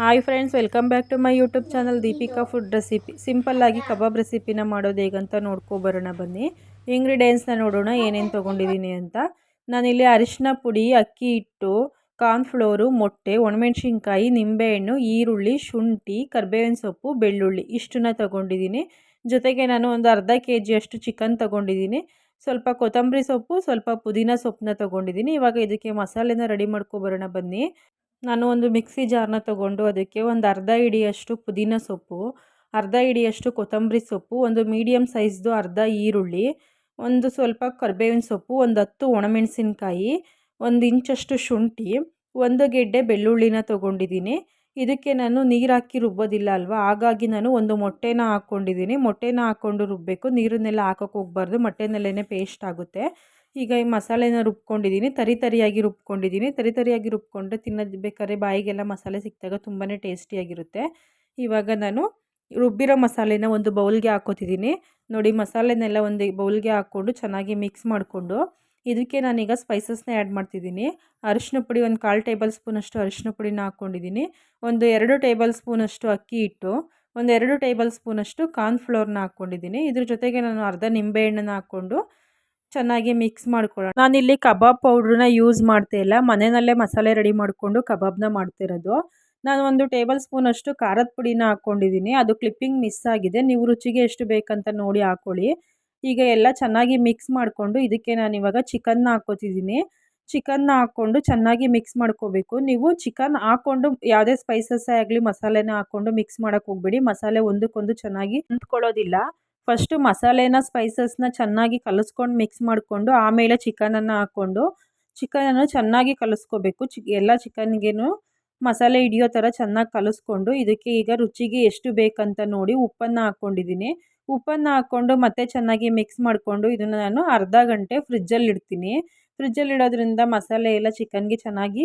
Hi friends, welcome back to my YouTube channel Deepika food recipe. ಸಿಂಪಲ್ಲಾಗಿ kebab ರೆಸಿಪಿನ ಮಾಡೋದು ಹೇಗಂತ ನೋಡ್ಕೊಬರೋಣ ಬನ್ನಿ. ಇಂಗ್ರೀಡಿಯೆಂಟ್ಸ್ನ ನೋಡೋಣ, ಏನೇನು ತೊಗೊಂಡಿದ್ದೀನಿ ಅಂತ. ನಾನಿಲ್ಲಿ ಅರಿಶಿನ ಪುಡಿ, ಅಕ್ಕಿ ಹಿಟ್ಟು ಕಾರ್ನ್ಫ್ಲೋರು ಮೊಟ್ಟೆ, ಒಣಮೆಣ್ಸಿನ್ಕಾಯಿ, ನಿಂಬೆಹಣ್ಣು, ಈರುಳ್ಳಿ, ಶುಂಠಿ, ಕರ್ಬೇವಿನ ಸೊಪ್ಪು, ಬೆಳ್ಳುಳ್ಳಿ ಇಷ್ಟನ್ನ ತೊಗೊಂಡಿದ್ದೀನಿ. ಜೊತೆಗೆ ನಾನು ಒಂದು ಅರ್ಧ ಕೆ ಜಿಯಷ್ಟು ಚಿಕನ್ ತೊಗೊಂಡಿದ್ದೀನಿ. ಸ್ವಲ್ಪ ಕೊತ್ತಂಬರಿ ಸೊಪ್ಪು, ಸ್ವಲ್ಪ ಪುದೀನ ಸೊಪ್ಪನ್ನ ತೊಗೊಂಡಿದ್ದೀನಿ. ಇವಾಗ ಇದಕ್ಕೆ ಮಸಾಲೆನ ರೆಡಿ ಮಾಡ್ಕೊಬರೋಣ ಬನ್ನಿ. ನಾನು ಒಂದು ಮಿಕ್ಸಿ ಜಾರ್ನ ತಗೊಂಡು ಅದಕ್ಕೆ ಒಂದು ಅರ್ಧ ಹಿಡಿಯಷ್ಟು ಪುದೀನ ಸೊಪ್ಪು, ಅರ್ಧ ಹಿಡಿಯಷ್ಟು ಕೊತ್ತಂಬರಿ ಸೊಪ್ಪು, ಒಂದು ಮೀಡಿಯಮ್ ಸೈಜ್ದು ಅರ್ಧ ಈರುಳ್ಳಿ, ಒಂದು ಸ್ವಲ್ಪ ಕರ್ಬೇವಿನ ಸೊಪ್ಪು, ಒಂದು ಹತ್ತು ಒಣಮೆಣಸಿನ್ಕಾಯಿ, ಒಂದು ಇಂಚಷ್ಟು ಶುಂಠಿ, ಒಂದು ಗೆಡ್ಡೆ ಬೆಳ್ಳುಳ್ಳಿನ ತೊಗೊಂಡಿದ್ದೀನಿ. ಇದಕ್ಕೆ ನಾನು ನೀರು ಹಾಕಿ ರುಬ್ಬೋದಿಲ್ಲ ಅಲ್ವಾ? ಹಾಗಾಗಿ ನಾನು ಒಂದು ಮೊಟ್ಟೆನ ಹಾಕ್ಕೊಂಡಿದ್ದೀನಿ ಮೊಟ್ಟೆನ ಹಾಕ್ಕೊಂಡು ರುಬ್ಬಬೇಕು ನೀರನ್ನೆಲ್ಲ ಹಾಕೋಕೆ ಹೋಗ್ಬಾರ್ದು. ಮೊಟ್ಟೆನಲ್ಲೇ ಪೇಸ್ಟ್ ಆಗುತ್ತೆ. ಈಗ ಈ ಮಸಾಲೆನ ರುಬ್ಕೊಂಡಿದ್ದೀನಿ ತರಿ ತರಿಯಾಗಿ ರುಬ್ಕೊಂಡಿದ್ದೀನಿ ತರಿ ತರಿಯಾಗಿ ರುಬ್ಕೊಂಡ್ರೆ ತಿನ್ನೋದು ಬೇಕಾದ್ರೆ ಬಾಯಿಗೆಲ್ಲ ಮಸಾಲೆ ಸಿಕ್ಕಿದಾಗ ತುಂಬಾ ಟೇಸ್ಟಿಯಾಗಿರುತ್ತೆ. ಇವಾಗ ನಾನು ರುಬ್ಬಿರೋ ಮಸಾಲೆನ ಒಂದು ಬೌಲ್ಗೆ ಹಾಕೋತಿದ್ದೀನಿ ನೋಡಿ ಮಸಾಲೆನೆಲ್ಲ ಒಂದು ಬೌಲ್ಗೆ ಹಾಕ್ಕೊಂಡು ಚೆನ್ನಾಗಿ ಮಿಕ್ಸ್ ಮಾಡಿಕೊಂಡು ಇದಕ್ಕೆ ನಾನೀಗ ಸ್ಪೈಸಸ್ನ ಆ್ಯಡ್ ಮಾಡ್ತಿದ್ದೀನಿ ಅರಿಶಿನ ಪುಡಿ ಒಂದು ಕಾಲು ಟೇಬಲ್ ಸ್ಪೂನಷ್ಟು ಅರಿಶಿನ ಪುಡಿನ ಹಾಕ್ಕೊಂಡಿದ್ದೀನಿ ಒಂದು ಎರಡು ಟೇಬಲ್ ಸ್ಪೂನಷ್ಟು ಅಕ್ಕಿ ಹಿಟ್ಟು, ಒಂದು ಎರಡು ಟೇಬಲ್ ಸ್ಪೂನಷ್ಟು ಕಾರ್ನ್ಫ್ಲೋರ್ನ ಹಾಕ್ಕೊಂಡಿದ್ದೀನಿ ಇದ್ರ ಜೊತೆಗೆ ನಾನು ಅರ್ಧ ನಿಂಬೆಹಣ್ಣನ್ನು ಹಾಕ್ಕೊಂಡು ಚೆನ್ನಾಗಿ ಮಿಕ್ಸ್ ಮಾಡ್ಕೊಳ್ಳೋಣ. ನಾನಿಲ್ಲಿ ಕಬಾಬ್ ಪೌಡ್ರನ್ನ ಯೂಸ್ ಮಾಡ್ತಾ ಇಲ್ಲ. ಮನೆಯಲ್ಲೇ ಮಸಾಲೆ ರೆಡಿ ಮಾಡಿಕೊಂಡು ಕಬಾಬ್ನ ಮಾಡ್ತಿರೋದು. ನಾನು ಒಂದು ಟೇಬಲ್ ಸ್ಪೂನಷ್ಟು ಖಾರದ ಪುಡಿನ ಹಾಕ್ಕೊಂಡಿದ್ದೀನಿ ಅದು ಕ್ಲಿಪ್ಪಿಂಗ್ ಮಿಸ್ ಆಗಿದೆ. ನೀವು ರುಚಿಗೆ ಎಷ್ಟು ಬೇಕಂತ ನೋಡಿ ಹಾಕ್ಕೊಳ್ಳಿ ಈಗ ಎಲ್ಲ ಚೆನ್ನಾಗಿ ಮಿಕ್ಸ್ ಮಾಡಿಕೊಂಡು ಇದಕ್ಕೆ ನಾನು ಇವಾಗ ಚಿಕನ್ನ ಹಾಕ್ಕೋತಿದ್ದೀನಿ ಚಿಕನ್ನ ಹಾಕ್ಕೊಂಡು ಚೆನ್ನಾಗಿ ಮಿಕ್ಸ್ ಮಾಡ್ಕೋಬೇಕು. ನೀವು ಚಿಕನ್ ಹಾಕ್ಕೊಂಡು ಯಾವುದೇ ಸ್ಪೈಸಸ್ಸೇ ಆಗಲಿ ಮಸಾಲೆನ ಹಾಕ್ಕೊಂಡು ಮಿಕ್ಸ್ ಮಾಡೋಕ್ಕೆ ಹೋಗ್ಬೇಡಿ. ಮಸಾಲೆ ಒಂದಕ್ಕೊಂದು ಚೆನ್ನಾಗಿ ಅಂದ್ಕೊಳ್ಳೋದಿಲ್ಲ ಫಸ್ಟು ಮಸಾಲೆನ ಸ್ಪೈಸಸ್ನ ಚೆನ್ನಾಗಿ ಕಲಿಸ್ಕೊಂಡು ಮಿಕ್ಸ್ ಮಾಡಿಕೊಂಡು, ಆಮೇಲೆ ಚಿಕನನ್ನು ಹಾಕ್ಕೊಂಡು ಚಿಕನನ್ನು ಚೆನ್ನಾಗಿ ಕಲಿಸ್ಕೋಬೇಕು. ಚಿ, ಎಲ್ಲ ಚಿಕನ್ಗೇನು ಮಸಾಲೆ ಹಿಡಿಯೋ ಥರ ಚೆನ್ನಾಗಿ ಕಲಿಸ್ಕೊಂಡು, ಇದಕ್ಕೆ ಈಗ ರುಚಿಗೆ ಎಷ್ಟು ಬೇಕಂತ ನೋಡಿ ಉಪ್ಪನ್ನು ಹಾಕ್ಕೊಂಡಿದ್ದೀನಿ. ಉಪ್ಪನ್ನು ಹಾಕ್ಕೊಂಡು ಮತ್ತೆ ಚೆನ್ನಾಗಿ ಮಿಕ್ಸ್ ಮಾಡಿಕೊಂಡು, ಇದನ್ನು ನಾನು ಅರ್ಧ ಗಂಟೆ ಫ್ರಿಜ್ಜಲ್ಲಿ ಇಡ್ತೀನಿ. ಫ್ರಿಜ್ಜಲ್ಲಿ ಇಡೋದ್ರಿಂದ ಮಸಾಲೆ ಎಲ್ಲ ಚಿಕನ್ಗೆ ಚೆನ್ನಾಗಿ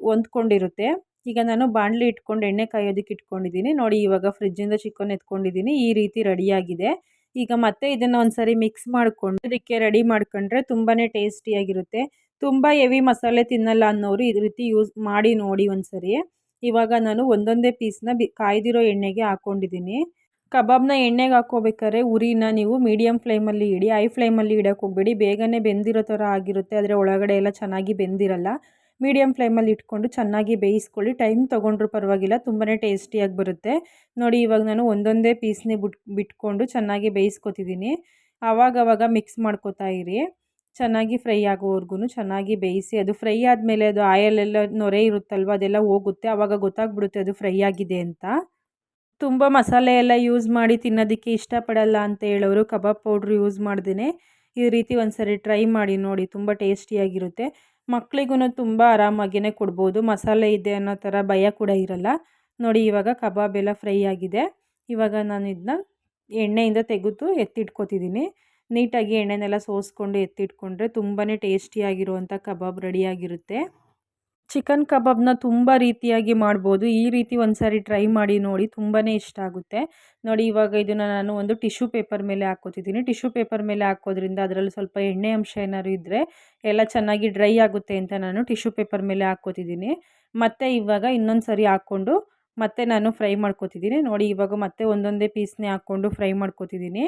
ಹೊಂದ್ಕೊಂಡಿರುತ್ತೆ. ಈಗ ನಾನು ಬಾಣಲಿ ಇಟ್ಕೊಂಡು, ಎಣ್ಣೆ ಕಾಯೋದಕ್ಕೆ ಇಟ್ಕೊಂಡಿದ್ದೀನಿ. ನೋಡಿ ಇವಾಗ ಫ್ರಿಜ್ಜಿಂದ ಚಿಕನ್ ಎತ್ಕೊಂಡಿದ್ದೀನಿ. ಈ ರೀತಿ ರೆಡಿಯಾಗಿದೆ. ಈಗ ಮತ್ತೆ ಇದನ್ನು ಒಂದ್ಸರಿ ಮಿಕ್ಸ್ ಮಾಡಿಕೊಂಡು ಇದಕ್ಕೆ ರೆಡಿ ಮಾಡ್ಕೊಂಡ್ರೆ ತುಂಬಾ ಟೇಸ್ಟಿಯಾಗಿರುತ್ತೆ ತುಂಬ ಹೆವಿ ಮಸಾಲೆ ತಿನ್ನಲ್ಲ ಅನ್ನೋರು ಈ ರೀತಿ ಯೂಸ್ ಮಾಡಿ ನೋಡಿ ಒಂದ್ಸರಿ. ಇವಾಗ ನಾನು ಒಂದೊಂದೇ ಪೀಸ್ನ ಬಿ, ಕಾಯ್ದಿರೋ ಎಣ್ಣೆಗೆ ಹಾಕ್ಕೊಂಡಿದ್ದೀನಿ ಕಬಾಬ್ನ ಎಣ್ಣೆಗೆ ಹಾಕೋಬೇಕಾದ್ರೆ ಉರಿನ ನೀವು ಮೀಡಿಯಮ್ ಫ್ಲೇಮಲ್ಲಿ ಇಡಿ ಹೈ ಫ್ಲೇಮಲ್ಲಿ ಇಡೋಕೆ ಹೋಗ್ಬೇಡಿ. ಬೇಗನೆ ಬೆಂದಿರೋ ಥರ ಆಗಿರುತ್ತೆ. ಆದರೆ ಒಳಗಡೆ ಎಲ್ಲ ಚೆನ್ನಾಗಿ ಬೆಂದಿರಲ್ಲ. ಮೀಡಿಯಮ್ ಫ್ಲೇಮಲ್ಲಿ ಇಟ್ಕೊಂಡು ಚೆನ್ನಾಗಿ ಬೇಯಿಸ್ಕೊಳ್ಳಿ. ಟೈಮ್ ತೊಗೊಂಡ್ರೂ ಪರವಾಗಿಲ್ಲ ತುಂಬಾ ಟೇಸ್ಟಿಯಾಗಿ ಬರುತ್ತೆ. ನೋಡಿ, ಇವಾಗ ನಾನು ಒಂದೊಂದೇ ಪೀಸ್ನೇ ಬಿಟ್, ಬಿಟ್ಕೊಂಡು ಚೆನ್ನಾಗಿ ಬೇಯಿಸ್ಕೊತಿದ್ದೀನಿ. ಆವಾಗವಾಗ ಮಿಕ್ಸ್ ಮಾಡ್ಕೋತಾ ಇರಿ. ಚೆನ್ನಾಗಿ ಫ್ರೈ ಆಗೋವರೆಗೂ ಚೆನ್ನಾಗಿ ಬೇಯಿಸಿ, ಅದು ಫ್ರೈ ಆದಮೇಲೆ ಅದು ಆಯಲೆಲ್ಲ ನೊರೆ ಇರುತ್ತಲ್ವ, ಅದೆಲ್ಲ ಹೋಗುತ್ತೆ. ಆವಾಗ ಗೊತ್ತಾಗ್ಬಿಡುತ್ತೆ ಅದು ಫ್ರೈ ಆಗಿದೆ ಅಂತ. ತುಂಬ ಮಸಾಲೆ ಎಲ್ಲ ಯೂಸ್ ಮಾಡಿ ತಿನ್ನೋದಕ್ಕೆ ಇಷ್ಟಪಡಲ್ಲ ಅಂತ ಹೇಳೋರು ಕಬಾಬ್ ಪೌಡ್ರ್ ಯೂಸ್ ಮಾಡ್ದೇ ಈ ರೀತಿ ಒಂದು ಸರಿ ಟ್ರೈ ಮಾಡಿ ನೋಡಿ, ತುಂಬ ಟೇಸ್ಟಿಯಾಗಿರುತ್ತೆ. ಮಕ್ಳಿಗೂ ತುಂಬ ಆರಾಮಾಗಿಯೇ ಕೊಡ್ಬೋದು. ಮಸಾಲೆ ಇದೆ ಅನ್ನೋ ಥರ ಭಯ ಕೂಡ ಇರಲ್ಲ. ನೋಡಿ, ಇವಾಗ ಕಬಾಬ್ ಎಲ್ಲ ಫ್ರೈ ಆಗಿದೆ. ಇವಾಗ ನಾನು ಇದನ್ನ ಎಣ್ಣೆಯಿಂದ ತೆಗೆದು ಎತ್ತಿಟ್ಕೊತಿದ್ದೀನಿ ನೀಟಾಗಿ ಎಣ್ಣೆನೆಲ್ಲ ಸೋಸ್ಕೊಂಡು ಎತ್ತಿಟ್ಕೊಂಡ್ರೆ ತುಂಬಾ ಟೇಸ್ಟಿಯಾಗಿರುವಂಥ ಕಬಾಬ್ ರೆಡಿಯಾಗಿರುತ್ತೆ ಚಿಕನ್ ಕಬಾಬ್ನ ತುಂಬ ರೀತಿಯಾಗಿ ಮಾಡ್ಬೋದು. ಈ ರೀತಿ ಒಂದು ಸಾರಿ ಟ್ರೈ ಮಾಡಿ ನೋಡಿ ತುಂಬಾ ಇಷ್ಟ ಆಗುತ್ತೆ. ನೋಡಿ, ಇವಾಗ ಇದನ್ನು ನಾನು ಒಂದು ಟಿಶ್ಯೂ ಪೇಪರ್ ಮೇಲೆ ಹಾಕೋತಿದ್ದೀನಿ. ಟಿಶ್ಯೂ ಪೇಪರ್ ಮೇಲೆ ಹಾಕೋದ್ರಿಂದ ಅದರಲ್ಲಿ ಸ್ವಲ್ಪ ಎಣ್ಣೆ ಅಂಶ ಏನಾದ್ರು ಇದ್ದರೆ ಎಲ್ಲ ಚೆನ್ನಾಗಿ ಡ್ರೈ ಆಗುತ್ತೆ ಅಂತ ನಾನು ಟಿಶ್ಯೂ ಪೇಪರ್ ಮೇಲೆ ಹಾಕೋತಿದ್ದೀನಿ. ಮತ್ತು ಇವಾಗ ಇನ್ನೊಂದು ಸರಿ ಹಾಕ್ಕೊಂಡು ಮತ್ತೆ ನಾನು ಫ್ರೈ ಮಾಡ್ಕೋತಿದ್ದೀನಿ. ನೋಡಿ, ಇವಾಗ ಮತ್ತೆ ಒಂದೊಂದೇ ಪೀಸ್ನೇ ಹಾಕ್ಕೊಂಡು ಫ್ರೈ ಮಾಡ್ಕೋತಿದ್ದೀನಿ.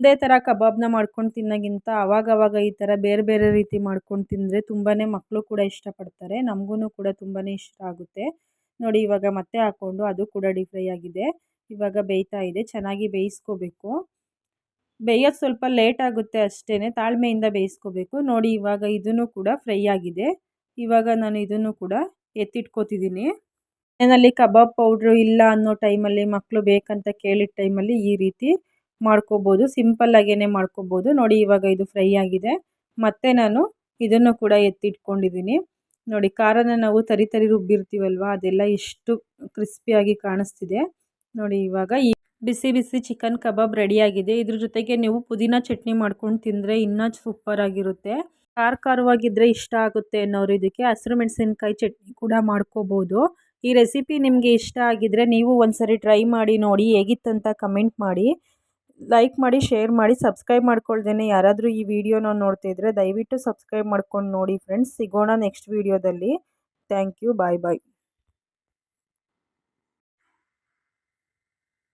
ಇದೇ ಥರ ಕಬಾಬ್ನ ಮಾಡ್ಕೊಂಡು ತಿನ್ನೋಕ್ಕಿಂತ ಅವಾಗವಾಗ ಈ ಥರ ಬೇರೆ ಬೇರೆ ರೀತಿ ಮಾಡ್ಕೊಂಡು ತಿಂದರೆ ತುಂಬಾ ಮಕ್ಕಳು ಕೂಡ ಇಷ್ಟಪಡ್ತಾರೆ. ನಮಗೂ ಕೂಡ ತುಂಬಾ ಇಷ್ಟ ಆಗುತ್ತೆ. ನೋಡಿ ಇವಾಗ ಮತ್ತೆ ಹಾಕ್ಕೊಂಡು ಅದು ಕೂಡ ಡೀಪ್ ಫ್ರೈ ಆಗಿದೆ. ಇವಾಗ ಬೇಯ್ತಾ ಇದೆ. ಚೆನ್ನಾಗಿ ಬೇಯಿಸ್ಕೋಬೇಕು. ಬೇಯೋದು ಸ್ವಲ್ಪ ಲೇಟ್ ಆಗುತ್ತೆ ಅಷ್ಟೇ ತಾಳ್ಮೆಯಿಂದ ಬೇಯಿಸ್ಕೋಬೇಕು. ನೋಡಿ ಇವಾಗ ಇದನ್ನು ಕೂಡ ಫ್ರೈ ಆಗಿದೆ. ಇವಾಗ ನಾನು ಇದನ್ನು ಕೂಡ ಎತ್ತಿಟ್ಕೋತಿದ್ದೀನಿ. ಮನೆಯಲ್ಲಿ ಕಬಾಬ್ ಪೌಡ್ರು ಇಲ್ಲ ಅನ್ನೋ ಟೈಮಲ್ಲಿ ಮಕ್ಕಳು ಬೇಕಂತ ಕೇಳಿದ ಟೈಮಲ್ಲಿ ಈ ರೀತಿ ಮಾಡ್ಕೋಬೋದು ಸಿಂಪಲ್ಲಾಗೇ ಮಾಡ್ಕೋಬೋದು. ನೋಡಿ, ಇವಾಗ ಇದು ಫ್ರೈ ಆಗಿದೆ. ಮತ್ತು ನಾನು ಇದನ್ನು ಕೂಡ ಎತ್ತಿಟ್ಕೊಂಡಿದ್ದೀನಿ ನೋಡಿ, ಖಾರನ ನಾವು ತರಿ ತರಿ ರುಬ್ಬಿರ್ತೀವಲ್ವ? ಅದೆಲ್ಲ ಎಷ್ಟು ಕ್ರಿಸ್ಪಿಯಾಗಿ ಕಾಣಿಸ್ತಿದೆ. ನೋಡಿ, ಇವಾಗ ಈ ಬಿಸಿ ಬಿಸಿ ಚಿಕನ್ ಕಬಾಬ್ ರೆಡಿಯಾಗಿದೆ ಇದ್ರ ಜೊತೆಗೆ ನೀವು ಪುದೀನ ಚಟ್ನಿ ಮಾಡ್ಕೊಂಡು ತಿಂದರೆ ಇನ್ನೂ ಸೂಪರಾಗಿರುತ್ತೆ ಖಾರ ಖಾರವಾಗಿದ್ದರೆ ಇಷ್ಟ ಆಗುತ್ತೆ ಅನ್ನೋರು ಇದಕ್ಕೆ ಹಸಿರು ಮೆಣಸಿನ್ಕಾಯಿ ಚಟ್ನಿ ಕೂಡ ಮಾಡ್ಕೋಬೋದು. ಈ ರೆಸಿಪಿ ನಿಮಗೆ ಇಷ್ಟ ಆಗಿದ್ದರೆ ನೀವು ಒಂದ್ಸರಿ ಟ್ರೈ ಮಾಡಿ ನೋಡಿ, ಹೇಗಿತ್ತಂತ ಕಮೆಂಟ್ ಮಾಡಿ. ಲೈಕ್ ಮಾಡಿ ಶೇರ್ ಮಾಡಿ ಸಬ್ಸ್ಕ್ರೈಬ್ ಮಾಡ್ಕೊಳ್ದೇನೆ. ಯಾರಾದರೂ ಈ ವಿಡಿಯೋನ ನೋಡ್ತಿದ್ರೆ ದಯವಿಟ್ಟು ಸಬ್ಸ್ಕ್ರೈಬ್ ಮಾಡ್ಕೊಂಡು ನೋಡಿ ಫ್ರೆಂಡ್ಸ್ ಸಿಗೋಣ ನೆಕ್ಸ್ಟ್ ವಿಡಿಯೋದಲ್ಲಿ ಥ್ಯಾಂಕ್ ಯು ಬಾಯ್ ಬಾಯ್